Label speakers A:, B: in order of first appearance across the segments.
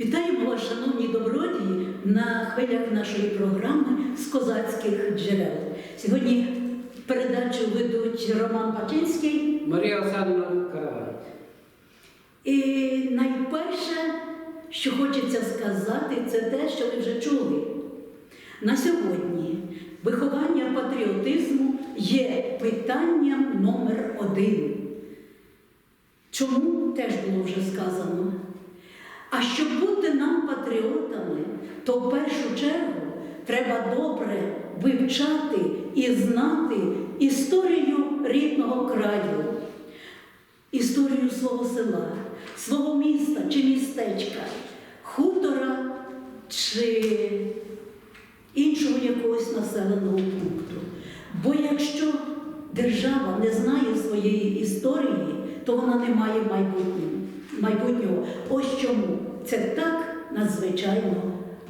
A: Вітаємо вас, шановні добродії, на хвилях нашої програми з козацьких джерел. Сьогодні передачу ведуть Роман Пачинський.
B: Марія Олександрівна Каравай.
A: І найперше, що хочеться сказати, це те, що ви вже чули. На сьогодні виховання патріотизму є питанням номер один. Чому теж було вже сказано? А щоб бути нам патріотами, то в першу чергу треба добре вивчати і знати історію рідного краю, історію свого села, свого міста чи містечка, хутора чи іншого якогось населеного пункту. Бо якщо держава не знає своєї історії, то вона не має майбутнього. Майбутнього. Ось чому це так надзвичайно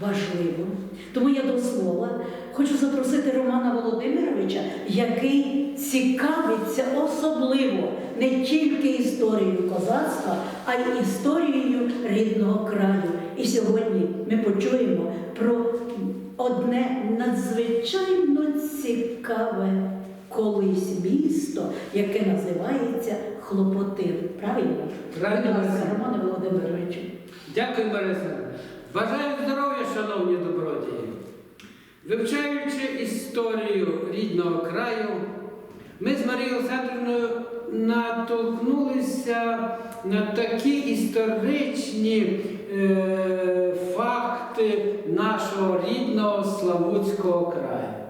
A: важливо. Тому я до слова хочу запросити Романа Володимировича, який цікавиться особливо не тільки історією козацтва, а й історією рідного краю. І сьогодні ми почуємо про одне надзвичайно цікаве колись місто, яке називається Хлопотин. Правильно?
B: Правильно.
A: Романе Володимировичу.
B: Дякую, Олександрівна. Бажаю здоров'я, шановні добродії. Вивчаючи історію рідного краю, ми з Марією Олександрівною натолкнулися на такі історичні е, факти нашого рідного Славутського краю.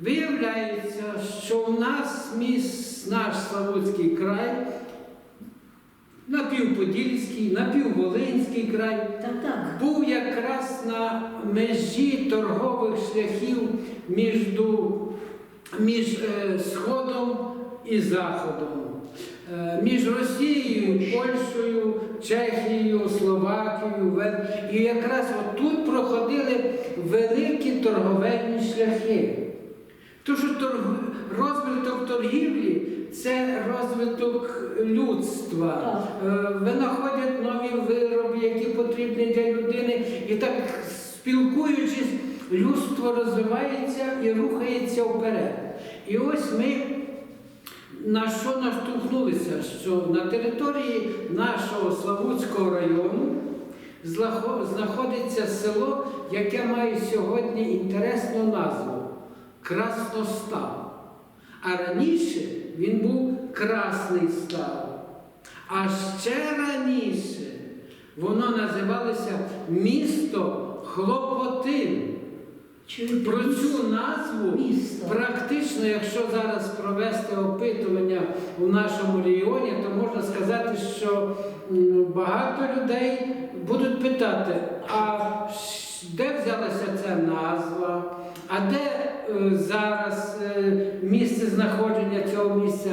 B: Виявляється, що у нас міс, наш Славутський край напівподільський, напівволинський край
A: Так, так.
B: був якраз на межі торгових шляхів між, між е, Сходом і Заходом, е, між Росією, Польщею, Чехією, Словакією. І якраз отут проходили великі торговельні шляхи. Тому що розвиток торгівлі це розвиток людства. Е, Винаходять нові вироби, які потрібні для людини. І так спілкуючись, людство розвивається і рухається вперед. І ось ми на що наштовхнулися, що на території нашого Славутського району знаходиться село, яке має сьогодні інтересну назву Красностав. А раніше він був Красний Став. А ще раніше воно називалося місто Хлопотин. Про цю назву
A: Місто.
B: практично, якщо зараз провести опитування у нашому регіоні, то можна сказати, що багато людей будуть питати, а де взялася ця назва, а де е, зараз е, місце знаходження цього місця?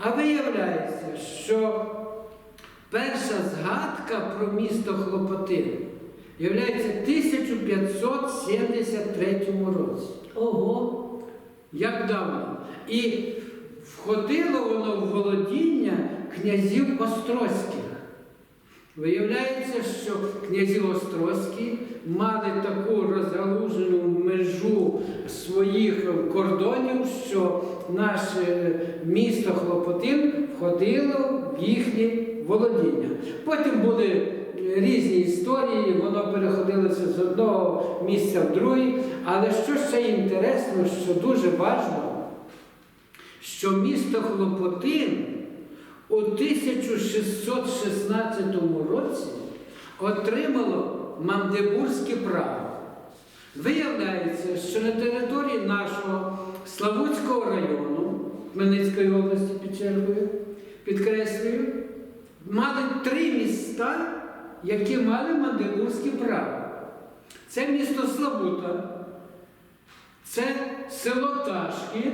B: А виявляється, що перша згадка про місто Хлопотин являється в 1573 році.
A: Ого,
B: Як давно? І входило воно в володіння князів Острозьких. Виявляється, що князі Острозькі мали таку розгалужену межу своїх кордонів, що наше місто Хлопотин входило в їхнє володіння. Потім були різні історії, воно переходилося з одного місця в другий. Але що ще інтересно, що дуже важливо, що місто Хлопотин у 1616 році отримало Мандебурзьке право. Виявляється, що на території нашого Славутського району Хмельницької області під чергою, підкреслюю, мали три міста, які мали Мандебурзьке право. Це місто Славута, це село Ташки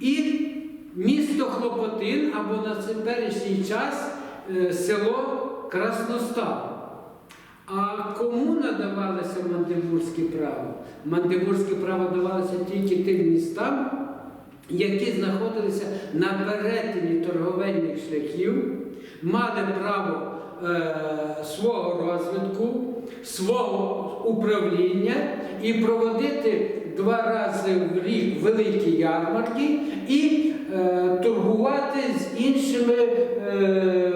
B: і місто Хлопотин або на теперішній час е, село Красностав. А кому надавалося Мандебурзьке право? Мандебурзьке право давалося тільки тим містам, які знаходилися на перетині торговельних шляхів, мали право е, свого розвитку, свого управління і проводити два рази в рік великі ярмарки і е, торгувати з іншими е,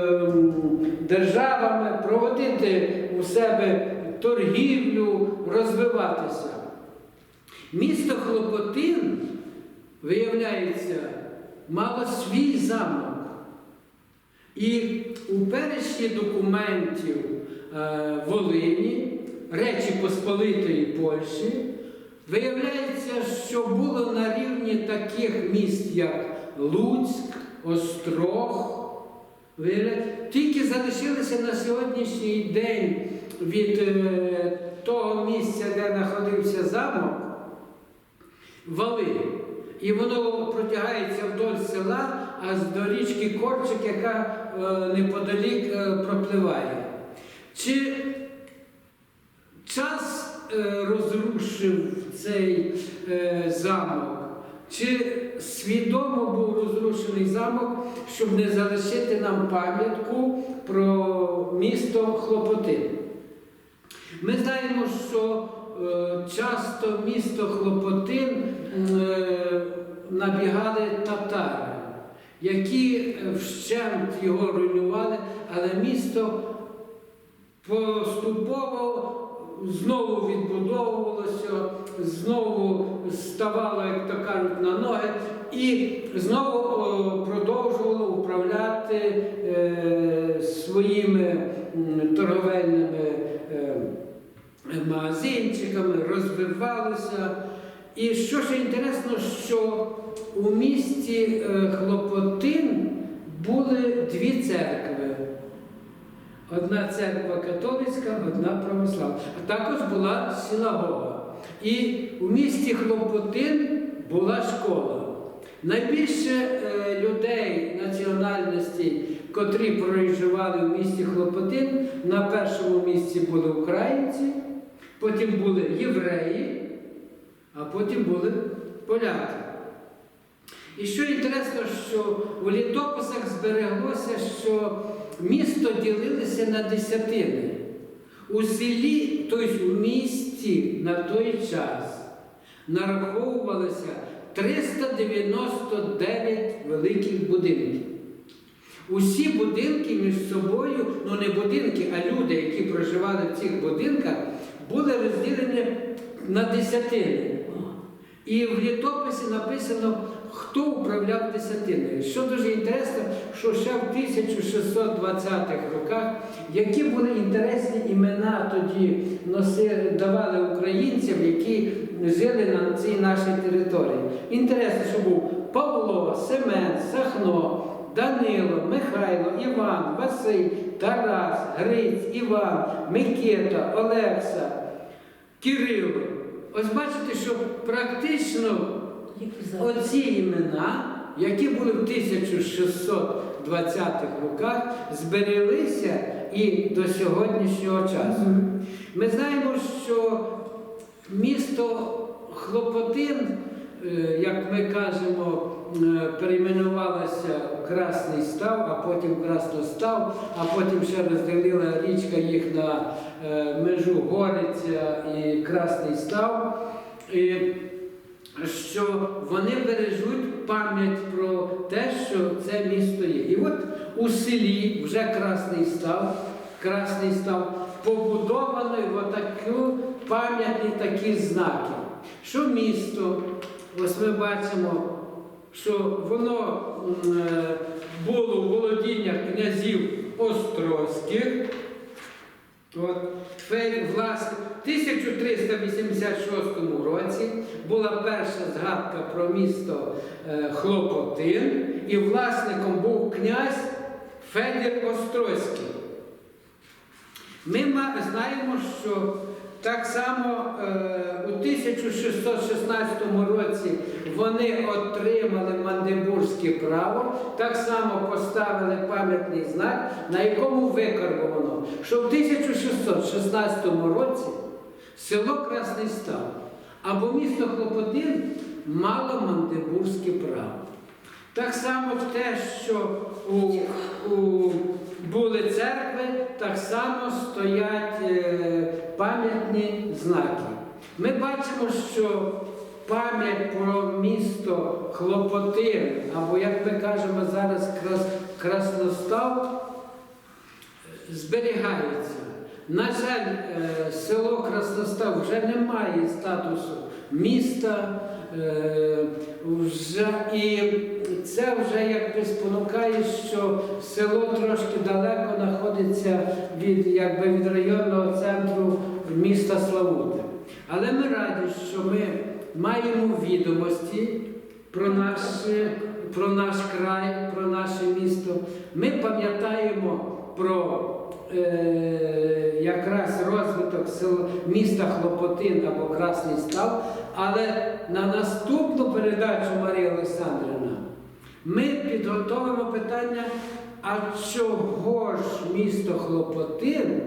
B: державами, проводити у себе торгівлю, розвиватися. Місто Хлопотин, виявляється, мало свій замок. І у перечні документів е, Волині, Речі Посполитої Польщі, виявляється, що було на рівні таких міст, як Луцьк, Острог. Тільки залишилися на сьогоднішній день від е, того місця, де знаходився замок, вали. І воно протягається вдоль села, аж до річки Корчик, яка е, неподалік е, пропливає. Чи час е, розрушив цей е, замок, чи свідомо був розрушений замок, щоб не залишити нам пам'ятку про місто Хлопотин? Ми знаємо, що е, часто місто Хлопотин е, набігали татари, які вщент його руйнували, але місто поступово знову відбудовувалося, знову ставало, як то кажуть, на ноги, і знову о, продовжувало управляти е, своїми торговельними е, магазинчиками, розвивалося. І що ще інтересно, що у місті е, Хлопотин були дві церкви. Одна церква католицька, одна православна. А також була синагога. І у місті Хлопотин була школа. Найбільше е, людей національності, котрі проживали в місті Хлопотин, на першому місці були українці, потім були євреї, а потім були поляки. І що інтересно, що у літописах збереглося, що місто ділилося на десятини. У селі, тобто у місті на той час нараховувалося 399 великих будинків. Усі будинки між собою, ну не будинки, а люди, які проживали в цих будинках, були розділені на десятини. І в літописі написано, хто управляв десятиною. Що дуже інтересно, що ще в 1620-х роках, які були інтересні імена тоді носи, давали українцям, які жили на цій нашій території. Інтересно, що був Павло, Семен, Сахно, Данило, Михайло, Іван, Василь, Тарас, Гриць, Іван, Микита, Олекса, Кирило. Ось бачите, що практично оці імена, які були в 1620-х роках, збереглися і до сьогоднішнього часу. Ми знаємо, що місто Хлопотин, е, як ми кажемо, е, перейменувалося в Красний Став, а потім Красностав, а потім ще розділила річка їх на е, межу Гориця і Красний Став. І що вони бережуть пам'ять про те, що це місто є. І от у селі вже Красний Став, Красний Став побудований отаку пам'ятні такі знаки. Що місто, ось ми бачимо, що воно е, було в володіннях князів Острозьких. От, власне, в 1386 році була перша згадка про місто е, Хлопотин, і власником був князь Федір Острозький. Ми знаємо, що так само е, у 1616 році вони отримали Мандебурзьке право, так само поставили пам'ятний знак, на якому викарбовано, що в 1616 році село Красний Став або місто Хлопотин мало Мандебурзьке право. Так само те, що у, у були церкви, так само стоять е, пам'ятні знаки. Ми бачимо, що пам'ять про місто Хлопотин, або як ми кажемо зараз Красностав, зберігається. На жаль, е, село Красностав вже не має статусу міста, вже, і це вже якби спонукає, що село трошки далеко знаходиться від, якби, від районного центру міста Славути. Але ми раді, що ми маємо відомості про наш, про наш край, про наше місто. Ми пам'ятаємо про е, якраз розвиток села, міста Хлопотин або Красний Став, але на наступну передачу Марія Олександрівна ми підготовимо питання, а чого ж місто Хлопотин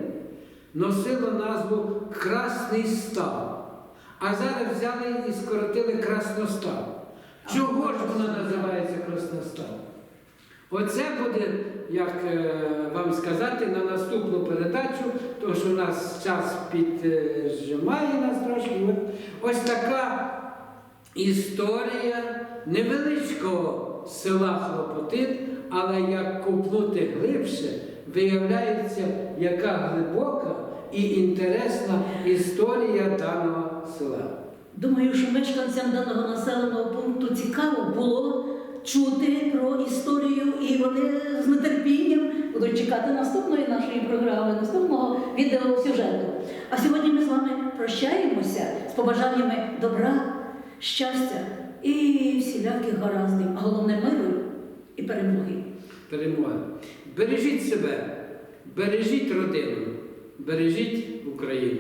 B: носило назву Красний Став, а зараз взяли і скоротили Красностав. Чого ж вона називається Красностав? Оце буде, як е, вам сказати, на наступну передачу, тому що у нас час піджимає нас трошки. Ось така історія невеличкого села Хлопотин, але як купнути глибше, виявляється, яка глибока і інтересна історія даного села.
A: Думаю, що мешканцям даного населеного пункту цікаво було чути про історію, і вони з нетерпінням будуть чекати наступної нашої програми, наступного відеосюжету. А сьогодні ми з вами прощаємося з побажаннями добра, щастя і всіляких гараздів, а головне миру і перемоги.
B: Перемога. Бережіть себе, бережіть родину, бережіть Україну.